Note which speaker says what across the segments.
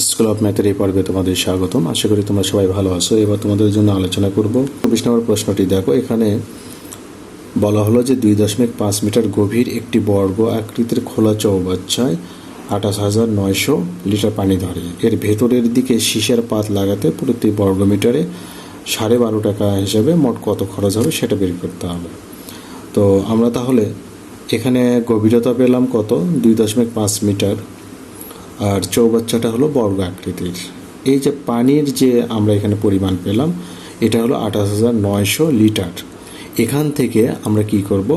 Speaker 1: School of ম্যাথের এই পর্বে তোমাদের স্বাগতম। আশা করি তোমরা সবাই ভালো আছো। এবার তোমাদের জন্য আলোচনা করব। চব্বিশ নম্বর প্রশ্নটি দেখো। এখানে বলা হলো যে দুই দশমিক পাঁচ মিটার গভীর একটি বর্গ আকৃতির খোলা চৌবাচ্চায় আঠাশ হাজার নয়শো লিটার পানি ধরে। এর ভেতরের দিকে শীষের পাত লাগাতে প্রতি বর্গ মিটারে সাড়ে বারো টাকা হিসেবে মোট কত খরচ হবে সেটা বের করতে হবে। তো আমরা তাহলে এখানে গভীরতা পেলাম কত? দুই দশমিক পাঁচ মিটার। আর চৌবাচ্চাটা হলো বর্গ আকৃতির। এই যে পানির যে আমরা এখানে পরিমাণ পেলাম, এটা হলো আঠাশ হাজার নয়শো লিটার। এখান থেকে আমরা কি করব?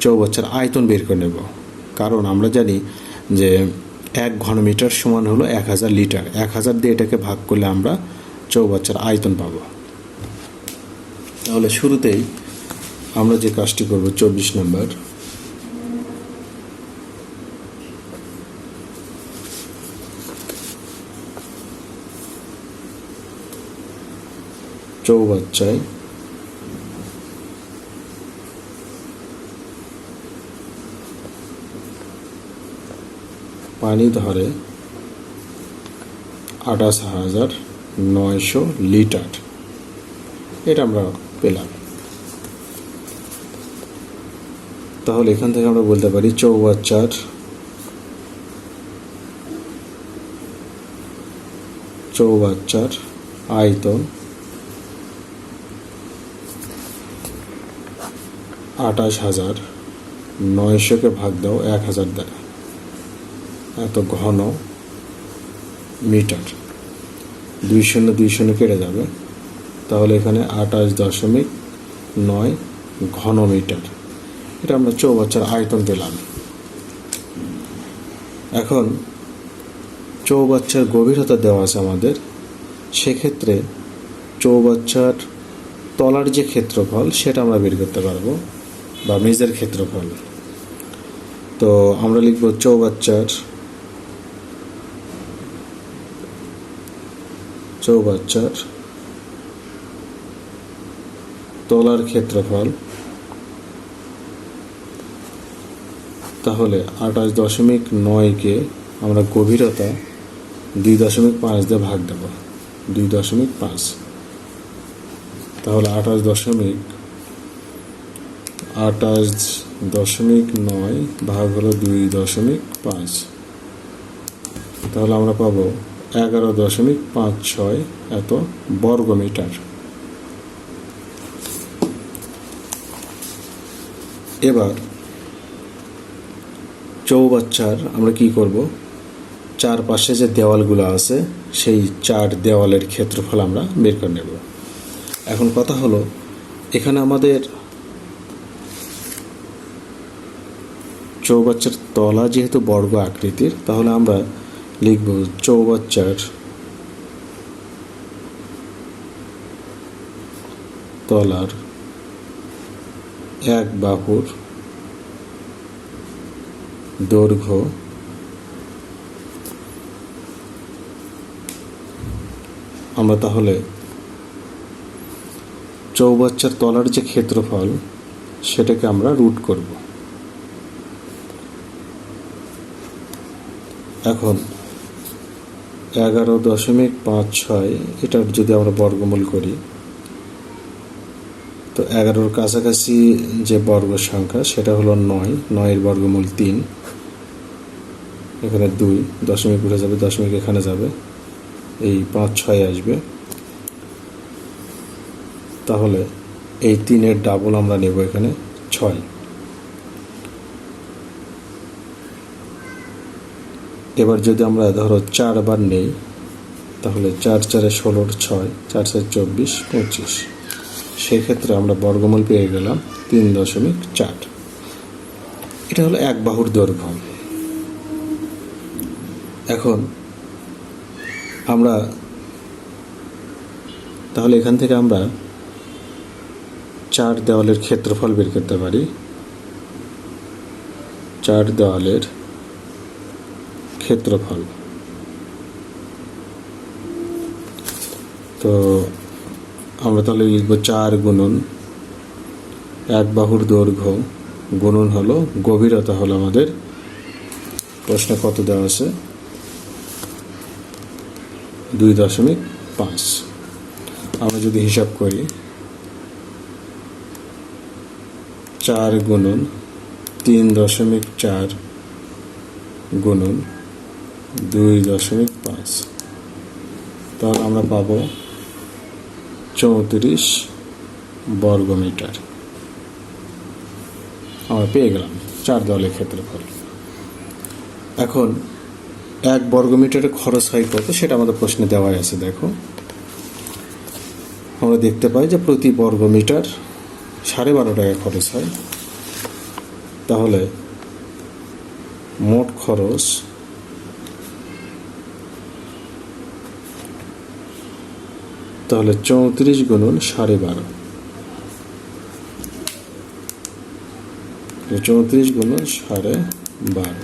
Speaker 1: চৌবাচ্চার আয়তন বের করে নেব। কারণ আমরা জানি যে এক ঘনমিটার সমান হলো এক হাজার লিটার। এক হাজার দিয়ে এটাকে ভাগ করলে আমরা চৌবাচ্চার আয়তন পাবো। তাহলে শুরুতেই আমরা যে কাজটি করব, চব্বিশ নম্বর। চৌবাচ্চায়। পানি ধরে আঠাশ হাজার নয়শো লিটার। এটা আমরা পেলাম। তাহলে এখান থেকে আমরা বলতে পারি চৌবাচ্চার চৌবাচ্চার আয়তন আঠাশ হাজার, নয়শোকে ভাগ দাও, এক হাজার দ্বারা। এত ঘন মিটার। দুই শূন্য দুই শূন্য কেটে যাবে। তাহলে এখানে আঠাশ দশমিক নয় ঘন মিটার। এটা আমরা চৌবাচ্চার আয়তন পেলাম। এখন চৌবাচ্চার গভীরতা দেওয়া আছে আমাদের। সেক্ষেত্রে চৌবাচ্চার তলার যে ক্ষেত্রফল, সেটা আমরা বের করতে পারব। বা মেজের ক্ষেত্রফল। তো আমরা লিখব চৌবাচ্চার চৌবাচ্চার তলার ক্ষেত্রফল। তাহলে আঠাশ দশমিক নয়কে আমরা গভীরতা দুই দশমিক পাঁচ দিয়ে ভাগ দেব। দুই দশমিক পাঁচ। তাহলে আঠাশ দশমিক আঠাশ দশমিক নয় ভাগ হলো দুই দশমিক পাঁচ। তাহলে আমরা পাবো এগারো দশমিক পাঁচ ছয় এত বর্গ মিটার এবার চৌবাচ্চার আমরা কি করব? চারপাশে যে দেওয়ালগুলো আছে, সেই চার দেওয়ালের ক্ষেত্রফল আমরা বের করে নেব। এখন কথা হলো, এখানে আমাদের চৌবাচ্চার তলা যেহেতু বর্গ আকৃতির, তাহলে আমরা লিখব চৌবাচ্চার তলার এক বাহুর দৈর্ঘ্য আমরা তাহলে চৌবাচ্চার তলার যে ক্ষেত্রফল, সেটাকে আমরা রুট করব। এখন এগারো দশমিক পাঁচ ছয় এটার যদি আমরা বর্গমূল করি, তো এগারোর কাছাকাছি যে বর্গ সংখ্যা, সেটা হলো নয়, নয়ের বর্গমূল তিন, এখানে দুই, দশমিক উঠে যাবে, দশমিক এখানে যাবে, এই পাঁচ ছয় আসবে। তাহলে এই তিনের ডাবল আমরা নেব এখানে ছয়। এবার যদি আমরা ধরো চারবার নেই, তাহলে চার চারে ষোলোর ছয়, চার চার চব্বিশ, পঁচিশ। সেক্ষেত্রে আমরা বর্গমূল পেয়ে গেলাম তিন দশমিক চার। এটা হলো এক বাহুর দৈর্ঘ্য। এখন আমরা তাহলে এখান থেকে আমরা চার দেওয়ালের ক্ষেত্রফল বের করতে পারি। চার দেওয়ালের ক্ষেত্রফল। তো আমরা তাহলে লিখব চার গুণন, এক বাহুর দৈর্ঘ্য, গুণন হলো গভীরতা হলো আমাদের প্রশ্নে কত দেওয়া আছে? দুই দশমিক পাঁচ। আমরা যদি হিসাব করি, চার গুণন, তিন দশমিক চার গুণন দুই দশমিক পাঁচ। তাহলে আমরা পাবো চৌত্রিশ বর্গমিটার। আমরা পেয়ে গেলাম চার দলের ক্ষেত্রফল এখন এক বর্গমিটারে খরচ হয় কত সেটা আমাদের প্রশ্নে দেওয়াই আছে, দেখো। আমরা দেখতে পাই যে প্রতি বর্গমিটার সাড়ে বারো টাকা খরচ হয়। তাহলে মোট খরচ তাহলে চৌত্রিশ গুণন সাড়ে বারো। চৌত্রিশ গুণন সাড়ে বারো।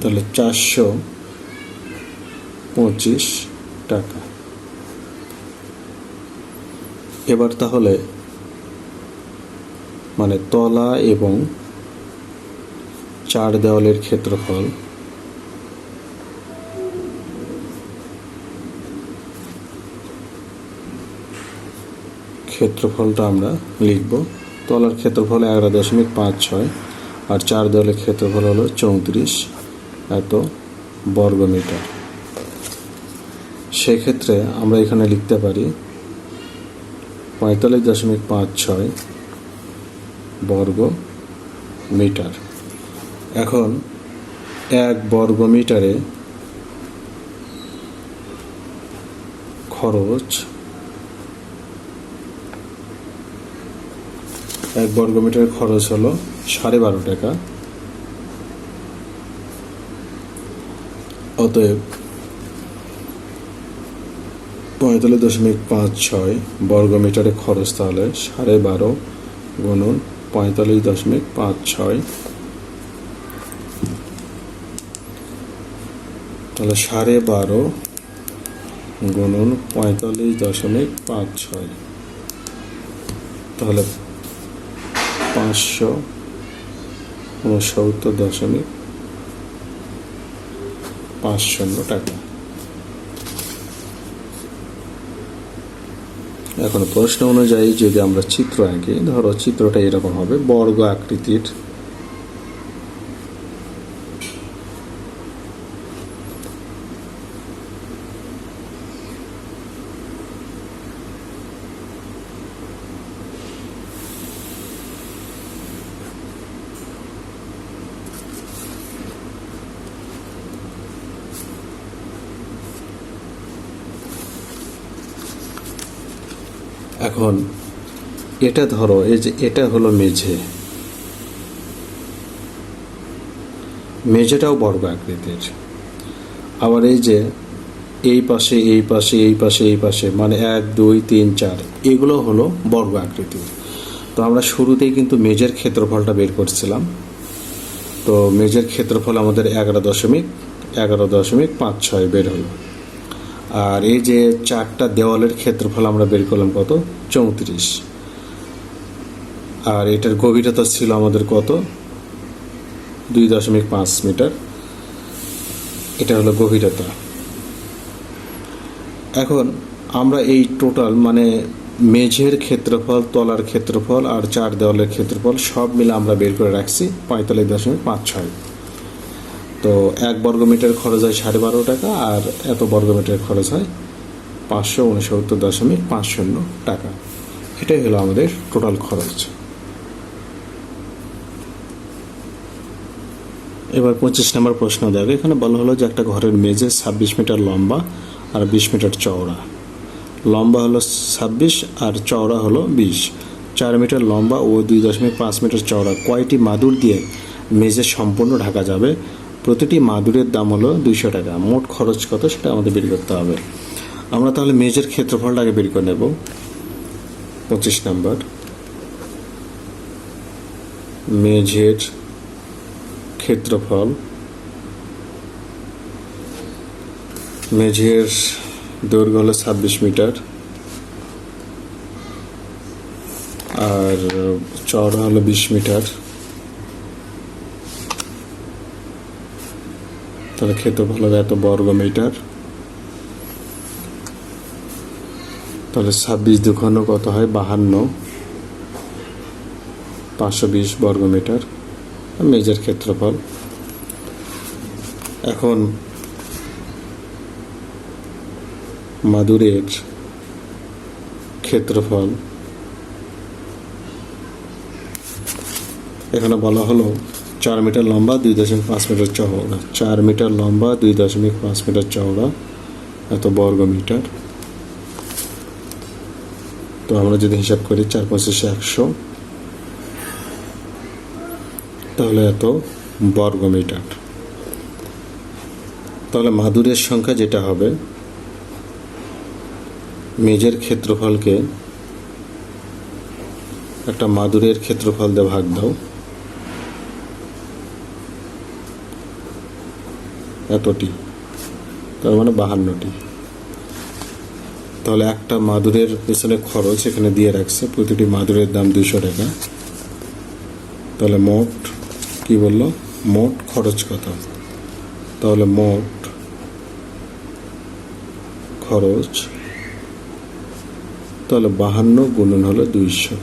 Speaker 1: তাহলে চারশো পঁচিশ টাকা। এবার তাহলে মানে তলা এবং চার দেওয়ালের ক্ষেত্রফল ক্ষেত্রফলটা আমরা লিখব। তলার ক্ষেত্রফল এগারো দশমিক পাঁচ ছয় আর চার দেওয়ালের ক্ষেত্রফল হলো চৌত্রিশ এত বর্গমিটার সেক্ষেত্রে আমরা এখানে লিখতে পারি পঁয়তাল্লিশ দশমিক পাঁচ ছয় বর্গ মিটার। এখন এক বর্গ মিটারে খরচ এক বর্গ মিটারের খরচ হলো সাড়ে বারো টাকা। অতএব পঁয়তাল্লিশ দশমিক পাঁচ ছয় বর্গ মিটারে খরচ তাহলে সাড়ে বারো গুণন পঁয়তাল্লিশ দশমিক পাঁচ ছয়। তাহলে সাড়ে বারো গুণন পঁয়তাল্লিশ দশমিক পাঁচ ছয়। তাহলে পাঁচশো উনসত্তর দশমিক পাঁচ শূন্য টাকা। এখন প্রশ্ন অনুযায়ী যদি আমরা চিত্র আঁকি, ধরো চিত্রটা এরকম হবে, বর্গ আকৃতির এখন এটা ধরো, এই যে এটা হলো মেঝে। মেঝেটাও বর্গ আকৃতির। আবার এই যে এই পাশে এই পাশে এই পাশে এই পাশে মানে এক, দুই, তিন, চার, এগুলো হলো বর্গ আকৃতির। তো আমরা শুরুতেই কিন্তু মেজের ক্ষেত্রফলটা বের করছিলাম। তো মেজের ক্ষেত্রফল আমাদের এগারো দশমিক এগারো দশমিক পাঁচ ছয় বের হলো। আর এই যে চারটা দেওয়ালের ক্ষেত্রফল আমরা বের করলাম কত? চৌত্রিশ। আর এটার গভীরতা ছিল আমাদের কত? দুই দশমিক পাঁচ মিটার। এটা হলো গভীরতা। এখন আমরা এই টোটাল মানে মেঝের ক্ষেত্রফল, তলার ক্ষেত্রফল আর চার দেওয়ালের ক্ষেত্রফল সব মিলে আমরা বের করে রাখছি পঁয়তাল্লিশ দশমিক পাঁচ ছয়। তো এক বর্গমিটার খরচ হয় সাড়ে বারো টাকা, আর এত বর্গমিটার খরচ হয় পাঁচশো উনসত্তর দশমিক পাঁচ শূন্য টাকা। এটাই হলো আমাদের টোটাল খরচ। এবার পঁচিশ নম্বর প্রশ্ন দেখো। এখানে বলা হলো যে একটা ঘরের মেঝে ছাব্বিশ মিটার লম্বা আর বিশ মিটার চওড়া। লম্বা হলো ছাব্বিশ আর চওড়া হলো বিশ। চার মিটার লম্বা ও দুই দশমিক পাঁচ মিটার চওড়া কয়টি মাদুর দিয়ে মেঝে সম্পূর্ণ ঢাকা যাবে? প্রতিটি মাদুরের দাম হলো দুইশো টাকা। মোট খরচ কত সেটা আমাদের বের করতে হবে। আমরা তাহলে মেজের ক্ষেত্রফলটা আগে বের করে নেব। পঁচিশ নাম্বার। মেঝের ক্ষেত্রফল। মেঝের দৈর্ঘ্য হলো ছাব্বিশ মিটার। আর চওড়া হলো বিশ মিটার। তাহলে খেতে ভালো যায় এত বর্গ মিটার তাহলে ছাব্বিশ দুখানো কত হয়? বাহান্ন। পাঁচশো বিশ বর্গ মিটার। মেজার ক্ষেত্রফল। এখন মাদুরের ক্ষেত্রফল। এখানে বলা হলো চার মিটার লম্বা, দুই দশমিক পাঁচ মিটার চওড়া। চার মিটার লম্বা, দুই দশমিক পাঁচ মিটার চওড়া। এত বর্গ মিটার। তো আমরা যদি হিসাব করি চার পঁচিশে একশো, তাহলে এত বর্গ মিটার। তাহলে মাদুরের সংখ্যা যেটা হবে মেজের ক্ষেত্রফলকে একটা মাদুরের ক্ষেত্রফল দিয়ে ভাগ দাও। এতটি। তার মানে বাহান্নটি। তাহলে একটা মাদুরের পেছনে খরচ এখানে দিয়ে রাখছে, প্রতিটি মাদুরের দাম দুশো টাকা। তাহলে মোট, কি বলল? মোট খরচ কত? তাহলে মোট খরচ, তাহলে বাহান্ন গুণন হলো দুইশো।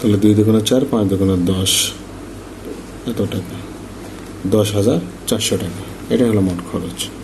Speaker 1: তাহলে দুই দুগুণে চার, পাঁচ দুগুণে দশ, এত টাকা। দশ হাজার চারশো টাকা। এটা হলো মোট খরচ।